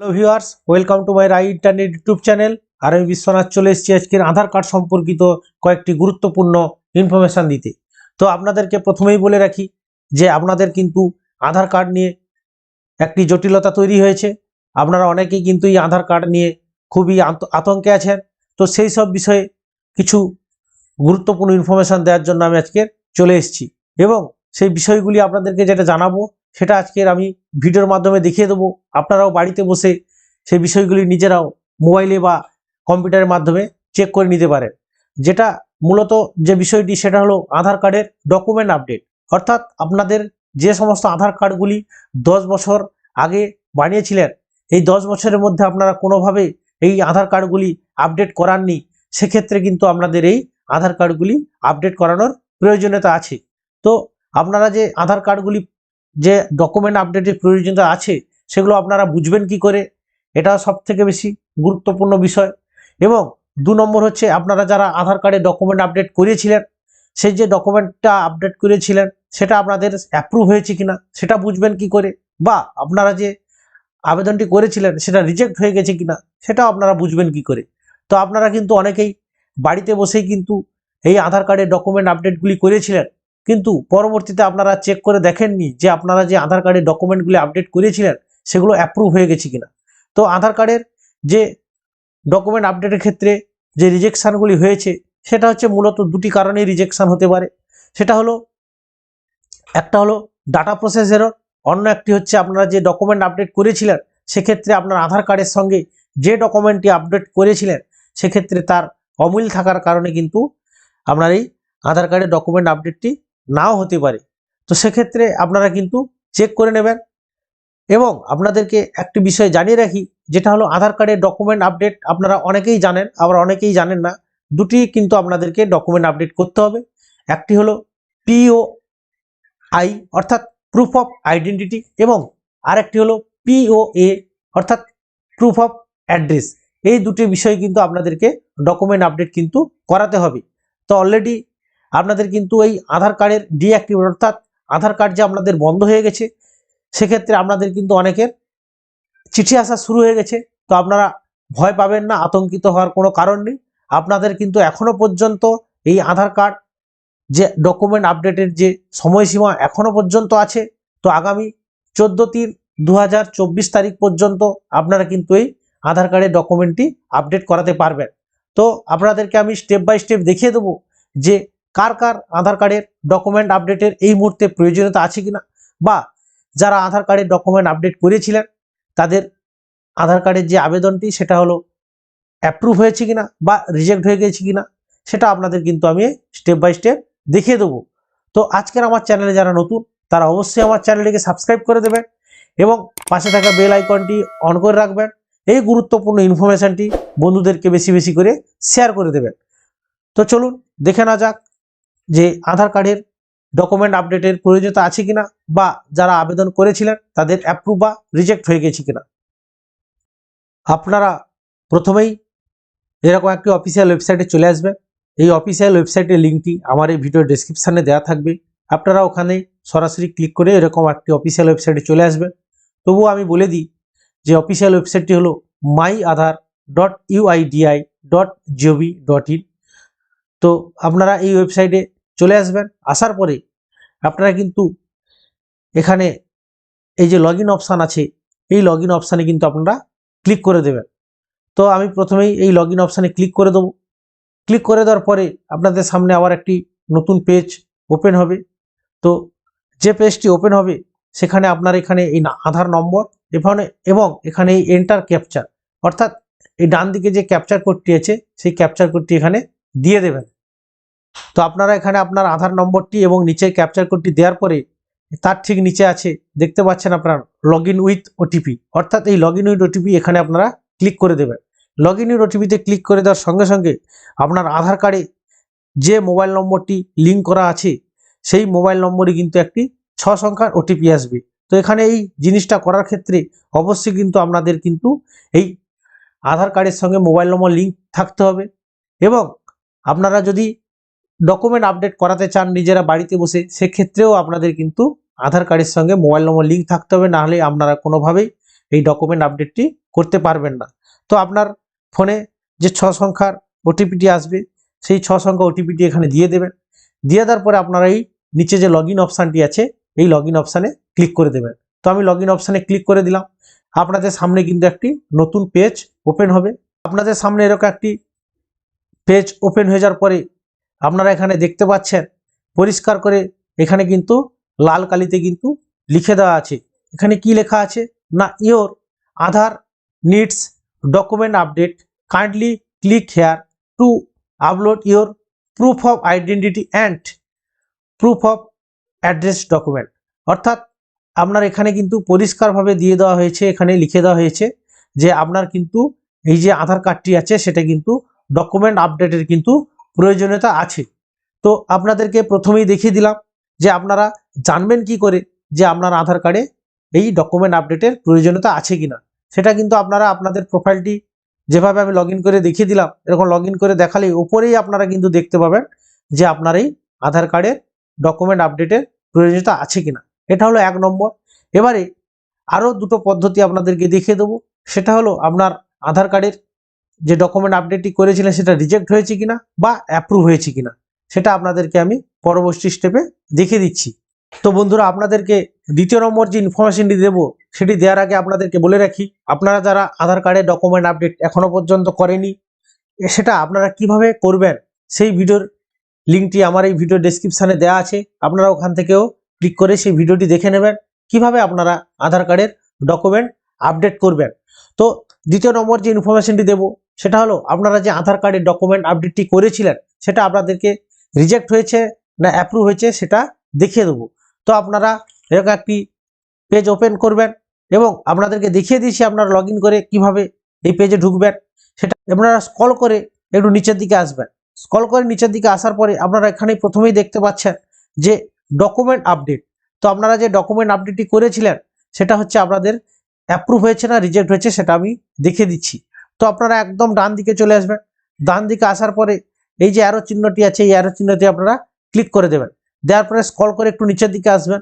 Hello viewers welcome to my Rai internet YouTube channel আর আমি বিশ্বনাথ চলে এসেছি আজকের আধার কার্ড সম্পর্কিত কয়েকটি গুরুত্বপূর্ণ ইনফরমেশান দিতে। তো আপনাদেরকে প্রথমেই বলে রাখি যে আপনাদের কিন্তু আধার কার্ড নিয়ে একটি জটিলতা তৈরি হয়েছে। আপনারা অনেকেই কিন্তু এই আধার কার্ড নিয়ে খুবই আত- আতঙ্কে আছেন। তো সেই সব বিষয়ে কিছু গুরুত্বপূর্ণ ইনফরমেশান দেওয়ার জন্য আমি আজকে চলে এসেছি। এবং সেই বিষয়গুলি আপনাদেরকে যেটা জানাব, সেটা আজকের আমি ভিডিওর মাধ্যমে দেখিয়ে দেবো। আপনারাও বাড়িতে বসে সেই বিষয়গুলি নিজেরাও মোবাইলে বা কম্পিউটারের মাধ্যমে চেক করে নিতে পারেন। যেটা মূলত যে বিষয়টি, সেটা হলো আধার কার্ডের ডকুমেন্ট আপডেট অর্থাৎ আপনাদের যে সমস্ত আধার কার্ডগুলি দশ বছর আগে বানিয়েছিলেন, এই দশ বছরের মধ্যে আপনারা কোনোভাবে এই আধার কার্ডগুলি আপডেট করাননি, সেক্ষেত্রে কিন্তু আপনাদের এই আধার কার্ডগুলি আপডেট করানোর প্রয়োজনীয়তা আছে। তো আপনারা যে আধার কার্ডগুলি যে ডকুমেন্ট আপডেটের প্রয়োজনীয়তা আছে, সেগুলো আপনারা বুঝবেন কি করে? এটা সব থেকে বেশি গুরুত্বপূর্ণ বিষয়। এবং দু নম্বর হচ্ছে, আপনারা যারা আধার কার্ডে ডকুমেন্ট আপডেট করিয়েছিলেন সেই যে ডকুমেন্টটা আপডেট করেছিলেন, সেটা আপনাদের অ্যাপ্রুভ হয়েছে কিনা, সেটা বুঝবেন কি করে? বা আপনারা যে আবেদনটি করেছিলেন, সেটা রিজেক্ট হয়ে গেছে কিনা, সেটাও আপনারা বুঝবেন কি করে? তো আপনারা কিন্তু অনেকেই বাড়িতে বসেই কিন্তু এই আধার কার্ডের ডকুমেন্ট আপডেটগুলি করেছিলেন কিন্তু পরবর্তীতে আপনারা চেক করে দেখেননি যে আপনারা যে আধার কার্ডের ডকুমেন্টগুলি আপডেট করেছিলেন, সেগুলো অ্যাপ্রুভ হয়ে গেছে কিনা। তো আধার কার্ডের যে ডকুমেন্ট আপডেটের ক্ষেত্রে যে রিজেকশানগুলি হয়েছে, সেটা হচ্ছে মূলত দুটি কারণেই রিজেকশান হতে পারে। সেটা হলো, একটা হলো ডাটা প্রসেস এরর অন্য একটি হচ্ছে আপনারা যে ডকুমেন্ট আপডেট করেছিলেন, সেক্ষেত্রে আপনার আধার কার্ডের সঙ্গে যে ডকুমেন্টটি আপডেট করেছিলেন, সেক্ষেত্রে তার অমিল থাকার কারণে কিন্তু আপনার এই আধার কার্ডের ডকুমেন্ট আপডেটটি নাও হতে পারে। তো সেক্ষেত্রে আপনারা কিন্তু চেক করে নেবেন এবং আপনাদেরকে একটি বিষয় জানিয়ে রাখি, যেটা হলো আধার কার্ডের ডকুমেন্ট আপডেট আপনারা অনেকেই জানেন, আবার অনেকেই জানেন না। দুটি কিন্তু আপনাদেরকে ডকুমেন্ট আপডেট করতে হবে। একটি হলো পিও আই অর্থাৎ প্রুফ অফ আইডেন্টিটি এবং আরেকটি হলো পিওএ অর্থাৎ প্রুফ অফ অ্যাড্রেস এই দুটি বিষয় কিন্তু আপনাদেরকে ডকুমেন্ট আপডেট কিন্তু করাতে হবে। তো অলরেডি আপনাদের কিন্তু এই আধার কার্ডের ডিঅ্যাক্টিভেট অর্থাৎ আধার কার্ড যে আপনাদের বন্ধ হয়ে গেছে, সেক্ষেত্রে আপনাদের কিন্তু অনেকের চিঠি আসা শুরু হয়ে গেছে। তো আপনারা ভয় পাবেন না, আতঙ্কিত হওয়ার কোনো কারণ নেই। আপনাদের কিন্তু এখনও পর্যন্ত এই আধার কার্ড যে ডকুমেন্ট আপডেটের যে সময়সীমা এখনও পর্যন্ত আছে। তো আগামী চোদ্দ তিন দু তারিখ পর্যন্ত আপনারা কিন্তু এই আধার কার্ডের ডকুমেন্টটি আপডেট করাতে পারবেন। তো আপনাদেরকে আমি স্টেপ বাই স্টেপ দেখিয়ে দেবো যে কার কার আধার কার্ডের ডকুমেন্ট আপডেটের এই মুহূর্তে প্রয়োজনীয়তা আছে কিনা? বা যারা আধার কার্ডের ডকুমেন্ট আপডেট করেছিলেন, তাদের আধার কার্ডের যে আবেদনটি, সেটা হলো অ্যাপ্রুভ হয়েছে কিনা বা রিজেক্ট হয়ে গেছে কিনা, সেটা আপনাদের কিন্তু আমি স্টেপ বাই স্টেপ দেখিয়ে দেবো। তো আজকের আমার চ্যানেলে যারা নতুন, তারা অবশ্যই আমার চ্যানেলটিকে সাবস্ক্রাইব করে দেবেন এবং পাশে থাকা বেল আইকনটি অন করে রাখবেন। এই গুরুত্বপূর্ণ ইনফরমেশনটি বন্ধুদেরকে বেশি বেশি করে শেয়ার করে দেবেন। তো চলুন, দেখে না যাক যে আধার কার্ডের ডকুমেন্ট আপডেটের প্রয়োজনীয়তা আছে কিনা বা যারা আবেদন করেছিলেন তাদের অ্যাপ্রুভ বা রিজেক্ট হয়ে গেছে কিনা। আপনারা প্রথমেই এরকম একটি অফিসিয়াল ওয়েবসাইটে চলে আসবেন। এই অফিসিয়াল ওয়েবসাইটের লিঙ্কটি আমার এই ভিডিও ডেসক্রিপশানে দেওয়া থাকবে। আপনারা ওখানে সরাসরি ক্লিক করে এরকম একটি অফিসিয়াল ওয়েবসাইটে চলে আসবেন। তবুও আমি বলে দিই যে অফিসিয়াল ওয়েবসাইটটি হলো my Aadhaar dot UIDAI dot GOV dot in তো আপনারা এই ওয়েবসাইটে চলে আসবেন। আসার পরে আপনারা কিন্তু এখানে এই যে লগ ইন অপশান আছে, এই লগ ইন অপশানে কিন্তু আপনারা ক্লিক করে দেবেন। তো আমি প্রথমেই এই লগ ইন অপশানে ক্লিক করে দেবো। ক্লিক করে দেওয়ার পরে আপনাদের সামনে আবার একটি নতুন পেজ ওপেন হবে। তো যে পেজটি ওপেন হবে, সেখানে আপনার এখানে এই আধার নম্বর এখানে এবং এখানে এই এন্টার ক্যাপচার অর্থাৎ এই ডান দিকে যে ক্যাপচার কোডটি আছে, সেই ক্যাপচার কোডটি এখানে দিয়ে দেবেন। তো আপনারা এখানে আপনার আধার নম্বরটি এবং নিচে ক্যাপচার কোডটি দেওয়ার পরে তার ঠিক নিচে আছে, দেখতে পাচ্ছেন আপনার লগ ইন উইথ ওটিপি অর্থাৎ এই লগ উইথ ওটিপি এখানে আপনারা ক্লিক করে দেবেন। লগ ইন উইথ ওটিপিতে ক্লিক করে দেওয়ার সঙ্গে সঙ্গে আপনার আধার কার্ডে যে মোবাইল নম্বরটি লিঙ্ক করা আছে, সেই মোবাইল নম্বরে কিন্তু একটি ছ সংখ্যার ওটিপি আসবে। তো এখানে এই জিনিসটা করার ক্ষেত্রে অবশ্যই কিন্তু আপনাদের কিন্তু এই আধার কার্ডের সঙ্গে মোবাইল নম্বর লিঙ্ক থাকতে হবে এবং আপনারা যদি ডকুমেন্ট আপডেট করাতে চান, নিজেরা বাড়িতে বসে, সেক্ষেত্রেও আপনাদের কিন্তু আধার কার্ডের সঙ্গে মোবাইল নম্বর লিঙ্ক থাকতে হবে নাহলে আপনারা কোনোভাবেই এই ডকুমেন্ট আপডেটটি করতে পারবেন না। তো আপনার ফোনে যে ছ সংখ্যার ওটিপিটি আসবে, সেই ছ সংখ্যা ওটিপিটি এখানে দিয়ে দেবেন। দিয়ে দেওয়ার পরে আপনারা এই নিচে যে লগ ইন অপশানটি আছে, এই লগ ইন অপশানে ক্লিক করে দেবেন। তো আমি লগ ইন অপশানে ক্লিক করে দিলাম। আপনাদের সামনে কিন্তু একটি নতুন পেজ ওপেন হবে। আপনাদের সামনে এরকম একটি পেজ ওপেন হয়ে যাওয়ার পরে আপনারা এখানে দেখতে পাচ্ছেন, পরিষ্কার করে এখানে কিন্তু লাল কালিতে কিন্তু লিখে দেওয়া আছে। এখানে কি লেখা আছে? না, your Aadhaar needs document update, kindly click here to upload your proof of identity and proof of address document. অর্থাৎ আপনার এখানে কিন্তু পরিষ্কারভাবে দিয়ে দেওয়া হয়েছে, এখানে লিখে দেওয়া হয়েছে যে আপনার কিন্তু এই যে আধার কার্ডটি আছে, সেটা কিন্তু ডকুমেন্ট আপডেটের কিন্তু প্রয়োজনীয়তা আছে। তো আপনাদেরকে প্রথমেই দেখিয়ে দিলাম যে আপনারা জানবেন কি করে যে আপনার আধার কার্ডে এই ডকুমেন্ট আপডেটের প্রয়োজনীয়তা আছে কিনা। সেটা কিন্তু আপনারা আপনাদের প্রোফাইলটি যেভাবে আমি লগ করে দেখিয়ে দিলাম, এরকম লগ করে দেখালেই উপরেই আপনারা কিন্তু দেখতে পাবেন যে আপনার এই আধার কার্ডের ডকুমেন্ট আপডেটের প্রয়োজনীয়তা আছে কিনা। এটা হলো এক নম্বর। এবারে আরও দুটো পদ্ধতি আপনাদেরকে দেখিয়ে দেবো। সেটা হলো আপনার আধার কার্ডের যে ডকুমেন্ট আপডেটটি করেছিলেন সেটা রিজেক্ট হয়েছে কিনা বা অ্যাপ্রুভ হয়েছে কিনা, সেটা আপনাদেরকে আমি পরবর্তী স্টেপে দেখিয়ে দিচ্ছি। তো বন্ধুরা, আপনাদেরকে দ্বিতীয় নম্বর যে ইনফরমেশনটি দেবো, সেটি দেওয়ার আগে আপনাদেরকে বলে রাখি, আপনারা যারা আধার কার্ডের ডকুমেন্ট আপডেট এখনও পর্যন্ত করেনি, সেটা আপনারা কীভাবে করবেন, সেই ভিডিওর লিঙ্কটি আমার এই ভিডিও ডেসক্রিপশানে দেওয়া আছে। আপনারা ওখান থেকেও ক্লিক করে সেই ভিডিওটি দেখে নেবেন, কীভাবে আপনারা আধার কার্ডের ডকুমেন্ট আপডেট করবেন। তো দ্বিতীয় নম্বর যে ইনফরমেশনটি দেবো সেটা হলো আপনারা যে আধার কার্ডের ডকুমেন্ট আপডেটটি করেছিলেন, সেটা আপনাদেরকে রিজেক্ট হয়েছে না অ্যাপ্রুভ হয়েছে সেটা দেখিয়ে দেবো। তো আপনারা এরকম একটি পেজ ওপেন করবেন এবং আপনাদেরকে দেখিয়ে দিয়েছি আপনারা লগ করে কীভাবে এই পেজে ঢুকবেন। সেটা আপনারা স্কল করে একটু নিচের দিকে আসবেন। স্কল করে নিচের দিকে আসার পরে আপনারা এখানে প্রথমেই দেখতে পাচ্ছেন যে ডকুমেন্ট আপডেট তো আপনারা যে ডকুমেন্ট আপডেটটি করেছিলেন, সেটা হচ্ছে আপনাদের অ্যাপ্রুভ হয়েছে না রিজেক্ট হয়েছে সেটা আমি দেখিয়ে দিচ্ছি। তো আপনারা একদম ডান দিকে চলে আসবেন। ডান দিকে আসার পরে এই যে অ্যারো চিহ্নটি আছে, এই অ্যারো চিহ্নটি আপনারা ক্লিক করে দেবেন। দেওয়ার পরে স্কল করে একটু নিচের দিকে আসবেন।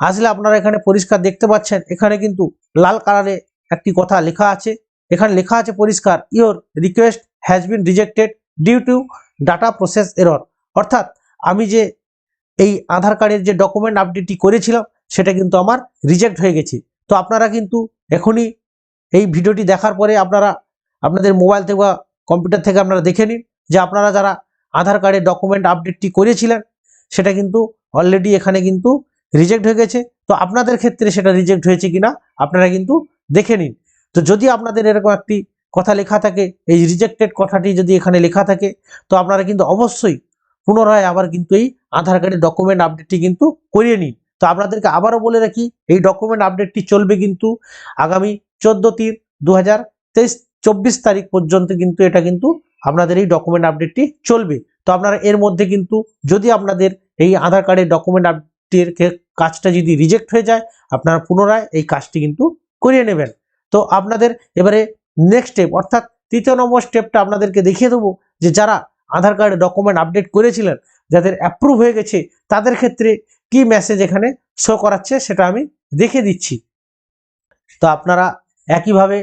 আসলে আপনারা এখানে পরিষ্কার দেখতে পাচ্ছেন, এখানে কিন্তু লাল কালারে একটি কথা লেখা আছে। এখানে লেখা আছে পরিষ্কার your request has been rejected due to data process error অর্থাৎ আমি যে এই আধার কার্ডের যে ডকুমেন্ট আপডেটটি করেছিলাম, সেটা কিন্তু আমার রিজেক্ট হয়ে গেছে। তো আপনারা কিন্তু এখনই এই ভিডিওটি দেখার পরে আপনারা আপনাদের মোবাইল থেকে বা কম্পিউটার থেকে আপনারা দেখে নিন যে আপনারা যারা আধার কার্ডের ডকুমেন্ট আপডেটটি করেছিলেন, সেটা কিন্তু অলরেডি এখানে কিন্তু রিজেক্ট হয়ে গেছে। তো আপনাদের ক্ষেত্রে সেটা রিজেক্ট হয়েছে কিনা, আপনারা কিন্তু দেখে নিন। তো যদি আপনাদের এরকম একটি কথা লেখা থাকে, এই রিজেক্টেড কথাটি যদি এখানে লেখা থাকে, তো আপনারা কিন্তু অবশ্যই পুনরায় আবার কিন্তু এই আধার কার্ডের ডকুমেন্ট আপডেটটি কিন্তু করিয়ে নিন। তো আপনাদেরকে আবারও বলে রাখি, এই ডকুমেন্ট আপডেটটি চলবে কিন্তু আগামী চোদ্দ তিন দু হাজার তেইশ চব্বিশ তারিখ পর্যন্ত কিন্তু এটা কিন্তু আপনাদের এই ডকুমেন্ট আপডেটটি চলবে। তো আপনারা এর মধ্যে কিন্তু যদি আপনাদের এই আধার কার্ডের ডকুমেন্ট আপডেটের কাজটা যদি রিজেক্ট হয়ে যায়, আপনারা পুনরায় এই কাজটি কিন্তু করিয়ে নেবেন। তো আপনাদের এবারে নেক্সট স্টেপ অর্থাৎ তৃতীয় নম্বর স্টেপটা আপনাদেরকে দেখিয়ে দেবো যে যারা আধার কার্ডে ডকুমেন্ট আপডেট করেছিলেন, যাদের অ্যাপ্রুভ হয়ে গেছে, তাদের ক্ষেত্রে কি মেসেজ এখানে শো করাচ্ছে সেটা আমি দেখে দিচ্ছি। তো আপনারা একইভাবে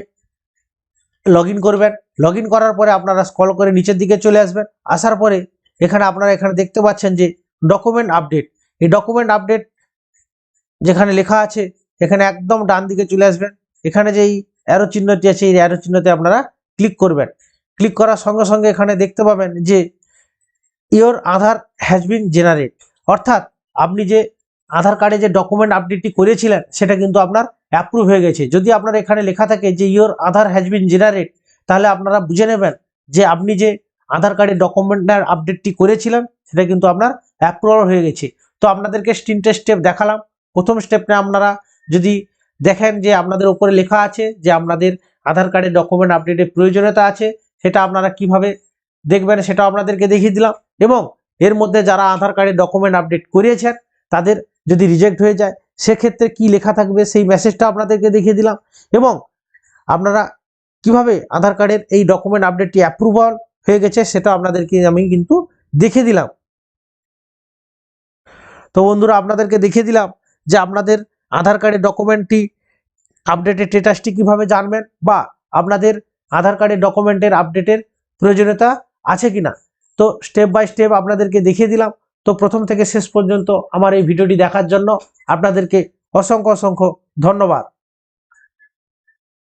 লগ করবেন। লগ করার পরে আপনারা স্কল করে নিচের দিকে চলে আসবেন। আসার পরে এখানে আপনারা এখানে দেখতে পাচ্ছেন যে ডকুমেন্ট আপডেট এই ডকুমেন্ট আপডেট যেখানে লেখা আছে, এখানে একদম ডান দিকে চলে আসবেন। এখানে যেই অ্যারো চিহ্নটি আছে, এই অ্যারো চিহ্নতে আপনারা ক্লিক করবেন। ক্লিক করার সঙ্গে সঙ্গে এখানে দেখতে পাবেন যে your Aadhaar has been generate অর্থাৎ আপনি যে আধার কার্ডে যে ডকুমেন্ট আপডেটটি করেছিলেন, সেটা কিন্তু আপনার অ্যাপ্রুভ হয়ে গেছে। যদি আপনার এখানে লেখা থাকে যে your Aadhaar has been generate তাহলে আপনারা বুঝে নেবেন যে আপনি যে আধার কার্ডের ডকুমেন্টের আপডেটটি করেছিলেন, সেটা কিন্তু আপনার অ্যাপ্রুভাল হয়ে গেছে। তো আপনাদেরকে তিনটে স্টেপ দেখালাম। প্রথম স্টেপটা আপনারা যদি দেখেন যে আপনাদের উপরে লেখা আছে যে আপনাদের আধার কার্ডের ডকুমেন্ট আপডেটের প্রয়োজনীয়তা আছে, সেটা আপনারা কীভাবে দেখবেন সেটা আপনাদেরকে দেখিয়ে দিলাম। এবং এর মধ্যে যারা আধার কার্ডের ডকুমেন্ট আপডেট করিয়েছেন, তাদের যদি রিজেক্ট হয়ে যায় সেক্ষেত্রে কি লেখা থাকবে? সেই মেসেজটা আপনাদেরকে দেখিয়ে দিলাম। এবং আপনারা কীভাবে আধার কার্ডের এই ডকুমেন্ট আপডেটটি অ্যাপ্রুভাল হয়ে গেছে সেটা আপনাদেরকে আমি কিন্তু দেখে দিলাম। তো বন্ধুরা, আপনাদেরকে দেখিয়ে দিলাম যে আপনাদের আধার কার্ডের ডকুমেন্টটি আপডেটের স্টেটাসটি কীভাবে জানবেন বা আপনাদের আধার কার্ডের ডকুমেন্টের আপডেটের প্রয়োজনীয়তা আছে কিনা। তো স্টেপ বাই স্টেপ আপনাদেরকে দেখিয়ে দিলাম। তো প্রথম থেকে শেষ পর্যন্ত আমার এই ভিডিওটি দেখার জন্য আপনাদেরকে অসংখ্য অসংখ্য ধন্যবাদ।